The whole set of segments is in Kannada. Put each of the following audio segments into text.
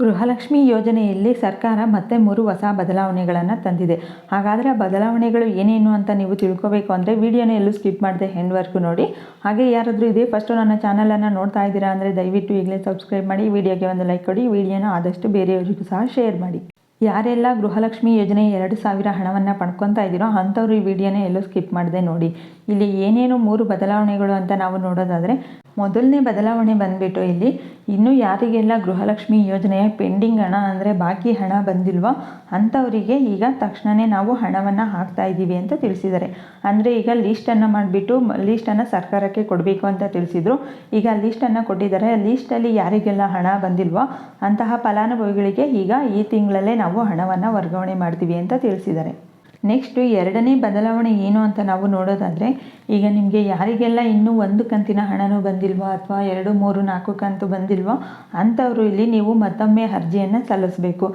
ಗೃಹಲಕ್ಷ್ಮಿ ಯೋಜನೆಯಲ್ಲಿ ಸರ್ಕಾರ ಮತ್ತೆ ಮೂರು ಹೊಸ ಬದಲಾವಣೆಗಳನ್ನು ತಂದಿದೆ. ಹಾಗಾದರೆ ಬದಲಾವಣೆಗಳು ಏನೇನು ಅಂತ ನೀವು ತಿಳ್ಕೋಬೇಕು ಅಂದರೆ ವಿಡಿಯೋನ ಎಲ್ಲೂ ಸ್ಕಿಪ್ ಮಾಡದೆ ಹೆಂಡ್ವರ್ಗೂ ನೋಡಿ. ಹಾಗೆ ಯಾರಾದರೂ ಇದೇ ಫಸ್ಟು ನನ್ನ ಚಾನಲನ್ನು ನೋಡ್ತಾ ಇದ್ದೀರಾ ಅಂದರೆ ದಯವಿಟ್ಟು ಈಗಲೇ ಸಬ್ಸ್ಕ್ರೈಬ್ ಮಾಡಿ, ವಿಡಿಯೋಗೆ ಒಂದು ಲೈಕ್ ಕೊಡಿ, ವಿಡಿಯೋನ ಆದಷ್ಟು ಬೇರೆಯವರಿಗೂ ಸಹ ಶೇರ್ ಮಾಡಿ. ಯಾರೆಲ್ಲ ಗೃಹಲಕ್ಷ್ಮಿ ಯೋಜನೆ ಎರಡು ಸಾವಿರ ಹಣವನ್ನು ಪಡ್ಕೊತಾ ಇದ್ದೀರೋ ಅಂಥವ್ರು ಈ ವಿಡಿಯೋನ ಎಲ್ಲೂ ಸ್ಕಿಪ್ ಮಾಡದೆ ನೋಡಿ. ಇಲ್ಲಿ ಏನೇನು ಮೂರು ಬದಲಾವಣೆಗಳು ಅಂತ ನಾವು ನೋಡೋದಾದರೆ, ಮೊದಲನೇ ಬದಲಾವಣೆ ಬಂದುಬಿಟ್ಟು ಇಲ್ಲಿ ಇನ್ನೂ ಯಾರಿಗೆಲ್ಲ ಗೃಹಲಕ್ಷ್ಮಿ ಯೋಜನೆಯ ಪೆಂಡಿಂಗ್ ಹಣ ಅಂದರೆ ಬಾಕಿ ಹಣ ಬಂದಿಲ್ವೋ ಅಂಥವರಿಗೆ ಈಗ ತಕ್ಷಣವೇ ನಾವು ಹಣವನ್ನು ಹಾಕ್ತಾ ಇದ್ದೀವಿ ಅಂತ ತಿಳಿಸಿದ್ದಾರೆ. ಅಂದರೆ ಈಗ ಲೀಸ್ಟನ್ನು ಮಾಡಿಬಿಟ್ಟು ಲೀಸ್ಟನ್ನು ಸರ್ಕಾರಕ್ಕೆ ಕೊಡಬೇಕು ಅಂತ ತಿಳಿಸಿದರು. ಈಗ ಲೀಸ್ಟನ್ನು ಕೊಟ್ಟಿದ್ದಾರೆ. ಲೀಸ್ಟಲ್ಲಿ ಯಾರಿಗೆಲ್ಲ ಹಣ ಬಂದಿಲ್ವೋ ಅಂತಹ ಫಲಾನುಭವಿಗಳಿಗೆ ಈಗ ಈ ತಿಂಗಳಲ್ಲೇ ನಾವು ಹಣವನ್ನು ವರ್ಗಾವಣೆ ಮಾಡ್ತೀವಿ ಅಂತ ತಿಳಿಸಿದ್ದಾರೆ. ನೆಕ್ಸ್ಟು ಎರಡನೇ ಬದಲಾವಣೆ ಏನು ಅಂತ ನಾವು ನೋಡೋದಾದರೆ, ಈಗ ನಿಮಗೆ ಯಾರಿಗೆಲ್ಲ ಇನ್ನೂ ಒಂದು ಕಂತಿನ ಹಣನೂ ಬಂದಿಲ್ವೋ ಅಥವಾ ಎರಡು, ಮೂರು, ನಾಲ್ಕು ಕಂತು ಬಂದಿಲ್ವೋ ಅಂಥವರು ಇಲ್ಲಿ ನೀವು ಮತ್ತೊಮ್ಮೆ ಅರ್ಜಿಯನ್ನು ಸಲ್ಲಿಸಬೇಕು.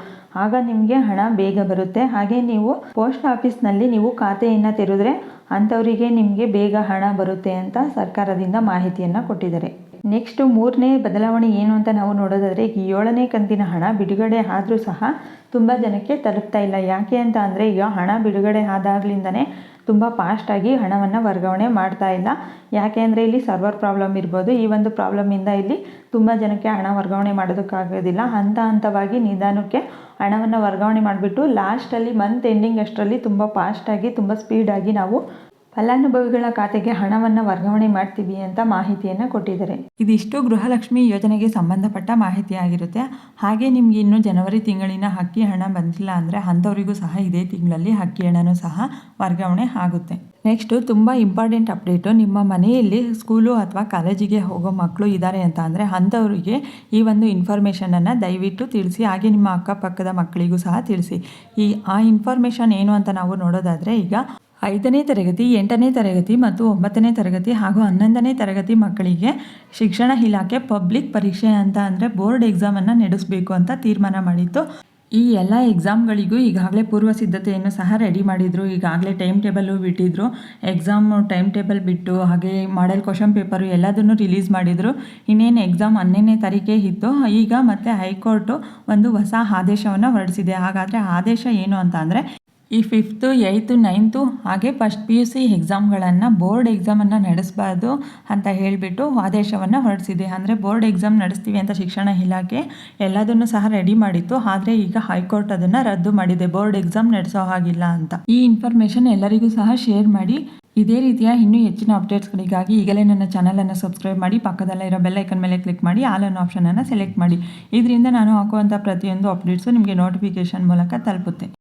ಆಗ ನಿಮಗೆ ಹಣ ಬೇಗ ಬರುತ್ತೆ. ಹಾಗೆ ನೀವು ಪೋಸ್ಟ್ ಆಫೀಸ್ನಲ್ಲಿ ನೀವು ಖಾತೆಯನ್ನು ತೆರೆದ್ರೆ ಅಂಥವರಿಗೆ ನಿಮಗೆ ಬೇಗ ಹಣ ಬರುತ್ತೆ ಅಂತ ಸರ್ಕಾರದಿಂದ ಮಾಹಿತಿಯನ್ನು ಕೊಟ್ಟಿದ್ದಾರೆ. ನೆಕ್ಸ್ಟು ಮೂರನೇ ಬದಲಾವಣೆ ಏನು ಅಂತ ನಾವು ನೋಡೋದಾದರೆ, ಈ ಏಳನೇ ಕಂತಿನ ಹಣ ಬಿಡುಗಡೆ ಆದರೂ ಸಹ ತುಂಬ ಜನಕ್ಕೆ ತಲುಪ್ತಾ ಇಲ್ಲ. ಯಾಕೆ ಅಂತ ಅಂದರೆ, ಈಗ ಹಣ ಬಿಡುಗಡೆ ಆದಾಗ್ಲಿಂದನೇ ತುಂಬ ಫಾಸ್ಟಾಗಿ ಹಣವನ್ನು ವರ್ಗಾವಣೆ ಮಾಡ್ತಾ ಇಲ್ಲ. ಯಾಕೆ ಅಂದರೆ, ಇಲ್ಲಿ ಸರ್ವರ್ ಪ್ರಾಬ್ಲಮ್ ಇರ್ಬೋದು. ಈ ಒಂದು ಪ್ರಾಬ್ಲಮಿಂದ ಇಲ್ಲಿ ತುಂಬ ಜನಕ್ಕೆ ಹಣ ವರ್ಗಾವಣೆ ಮಾಡೋದಕ್ಕಾಗೋದಿಲ್ಲ. ಹಂತ ಹಂತವಾಗಿ ನಿಧಾನಕ್ಕೆ ಹಣವನ್ನು ವರ್ಗಾವಣೆ ಮಾಡಿಬಿಟ್ಟು ಲಾಸ್ಟಲ್ಲಿ ಮಂತ್ ಎಂಡಿಂಗ್ ಅಷ್ಟರಲ್ಲಿ ತುಂಬ ಫಾಸ್ಟಾಗಿ ತುಂಬ ಸ್ಪೀಡಾಗಿ ನಾವು ಫಲಾನುಭವಿಗಳ ಖಾತೆಗೆ ಹಣವನ್ನು ವರ್ಗಾವಣೆ ಮಾಡ್ತೀವಿ ಅಂತ ಮಾಹಿತಿಯನ್ನು ಕೊಟ್ಟಿದ್ದಾರೆ. ಇದಿಷ್ಟು ಗೃಹಲಕ್ಷ್ಮಿ ಯೋಜನೆಗೆ ಸಂಬಂಧಪಟ್ಟ ಮಾಹಿತಿ ಆಗಿರುತ್ತೆ. ಹಾಗೆ ನಿಮಗೆ ಇನ್ನು ಜನವರಿ ತಿಂಗಳಿನ ಅಕ್ಕಿ ಹಣ ಬಂದಿಲ್ಲ ಅಂದರೆ ಅಂಥವರಿಗೂ ಸಹ ಇದೇ ತಿಂಗಳಲ್ಲಿ ಅಕ್ಕಿ ಹಣನೂ ಸಹ ವರ್ಗಾವಣೆ ಆಗುತ್ತೆ. ನೆಕ್ಸ್ಟು ತುಂಬ ಇಂಪಾರ್ಟೆಂಟ್ ಅಪ್ಡೇಟು, ನಿಮ್ಮ ಮನೆಯಲ್ಲಿ ಸ್ಕೂಲು ಅಥವಾ ಕಾಲೇಜಿಗೆ ಹೋಗೋ ಮಕ್ಕಳು ಇದ್ದಾರೆ ಅಂತ ಅಂದರೆ ಅಂಥವರಿಗೆ ಈ ಒಂದು ಇನ್ಫಾರ್ಮೇಷನನ್ನು ದಯವಿಟ್ಟು ತಿಳಿಸಿ, ಹಾಗೆ ನಿಮ್ಮ ಅಕ್ಕಪಕ್ಕದ ಮಕ್ಕಳಿಗೂ ಸಹ ತಿಳಿಸಿ. ಈ, ಆ ಇನ್ಫಾರ್ಮೇಷನ್ ಏನು ಅಂತ ನಾವು ನೋಡೋದಾದರೆ ಈಗ ಐದನೇ ತರಗತಿ, ಎಂಟನೇ ತರಗತಿ ಮತ್ತು ಒಂಬತ್ತನೇ ತರಗತಿ ಹಾಗೂ ಹನ್ನೊಂದನೇ ತರಗತಿ ಮಕ್ಕಳಿಗೆ ಶಿಕ್ಷಣ ಇಲಾಖೆ ಪಬ್ಲಿಕ್ ಪರೀಕ್ಷೆ ಅಂತ ಅಂದರೆ ಬೋರ್ಡ್ ಎಕ್ಸಾಮನ್ನು ನಡೆಸಬೇಕು ಅಂತ ತೀರ್ಮಾನ ಮಾಡಿತ್ತು. ಈ ಎಲ್ಲ ಎಕ್ಸಾಮ್ಗಳಿಗೂ ಈಗಾಗಲೇ ಪೂರ್ವ ಸಿದ್ಧತೆಯನ್ನು ಸಹ ರೆಡಿ ಮಾಡಿದರು. ಈಗಾಗಲೇ ಟೈಮ್ ಟೇಬಲ್ಲು ಬಿಟ್ಟಿದ್ರು. ಎಕ್ಸಾಮ್ ಟೈಮ್ ಟೇಬಲ್ ಬಿಟ್ಟು ಹಾಗೆ ಮಾಡೆಲ್ ಕ್ವಶನ್ ಪೇಪರು ಎಲ್ಲದನ್ನು ರಿಲೀಸ್ ಮಾಡಿದರು. ಇನ್ನೇನು ಎಕ್ಸಾಮ್ ಹನ್ನೆರಡನೇ ತಾರೀಕೆ ಇತ್ತು. ಈಗ ಮತ್ತೆ ಹೈಕೋರ್ಟು ಒಂದು ಹೊಸ ಆದೇಶವನ್ನು ಹೊರಡಿಸಿದೆ. ಹಾಗಾದರೆ ಆದೇಶ ಏನು ಅಂತ ಅಂದರೆ ಈ ಫಿಫ್ತು ಏಯ್ತು ನೈನ್ತು ಹಾಗೆ ಫಸ್ಟ್ ಪಿ ಯು ಸಿ ಎಕ್ಸಾಮ್ಗಳನ್ನು ಬೋರ್ಡ್ ಎಕ್ಸಾಮನ್ನು ನಡೆಸಬಾರ್ದು ಅಂತ ಹೇಳಿಬಿಟ್ಟು ಆದೇಶವನ್ನು ಹೊರಡಿಸಿದೆ. ಅಂದರೆ ಬೋರ್ಡ್ ಎಕ್ಸಾಮ್ ನಡೆಸ್ತೀವಿ ಅಂತ ಶಿಕ್ಷಣ ಇಲಾಖೆ ಎಲ್ಲದನ್ನು ಸಹ ರೆಡಿ ಮಾಡಿತ್ತು. ಆದರೆ ಈಗ ಹೈಕೋರ್ಟ್ ಅದನ್ನು ರದ್ದು ಮಾಡಿದೆ. ಬೋರ್ಡ್ ಎಕ್ಸಾಮ್ ನಡೆಸೋ ಹಾಗಿಲ್ಲ ಅಂತ. ಈ ಇನ್ಫಾರ್ಮೇಷನ್ ಎಲ್ಲರಿಗೂ ಸಹ ಶೇರ್ ಮಾಡಿ. ಇದೇ ರೀತಿಯ ಇನ್ನೂ ಹೆಚ್ಚಿನ ಅಪ್ಡೇಟ್ಸ್ಗಳಿಗಾಗಿ ಈಗಲೇ ನನ್ನ ಚಾನಲನ್ನು ಸಬ್ಸ್ಕ್ರೈಬ್ ಮಾಡಿ. ಪಕ್ಕದಲ್ಲೇ ಇರೋ ಬೆಲ್ ಐಕನ್ ಮೇಲೆ ಕ್ಲಿಕ್ ಮಾಡಿ. ಆಲ್ ಅನ್ನೋ ಆಪ್ಷನನ್ನು ಸೆಲೆಕ್ಟ್ ಮಾಡಿ. ಇದರಿಂದ ನಾನು ಹಾಕುವಂಥ ಪ್ರತಿಯೊಂದು ಅಪ್ಡೇಟ್ಸು ನಿಮಗೆ ನೋಟಿಫಿಕೇಷನ್ ಮೂಲಕ ತಲುಪುತ್ತೆ.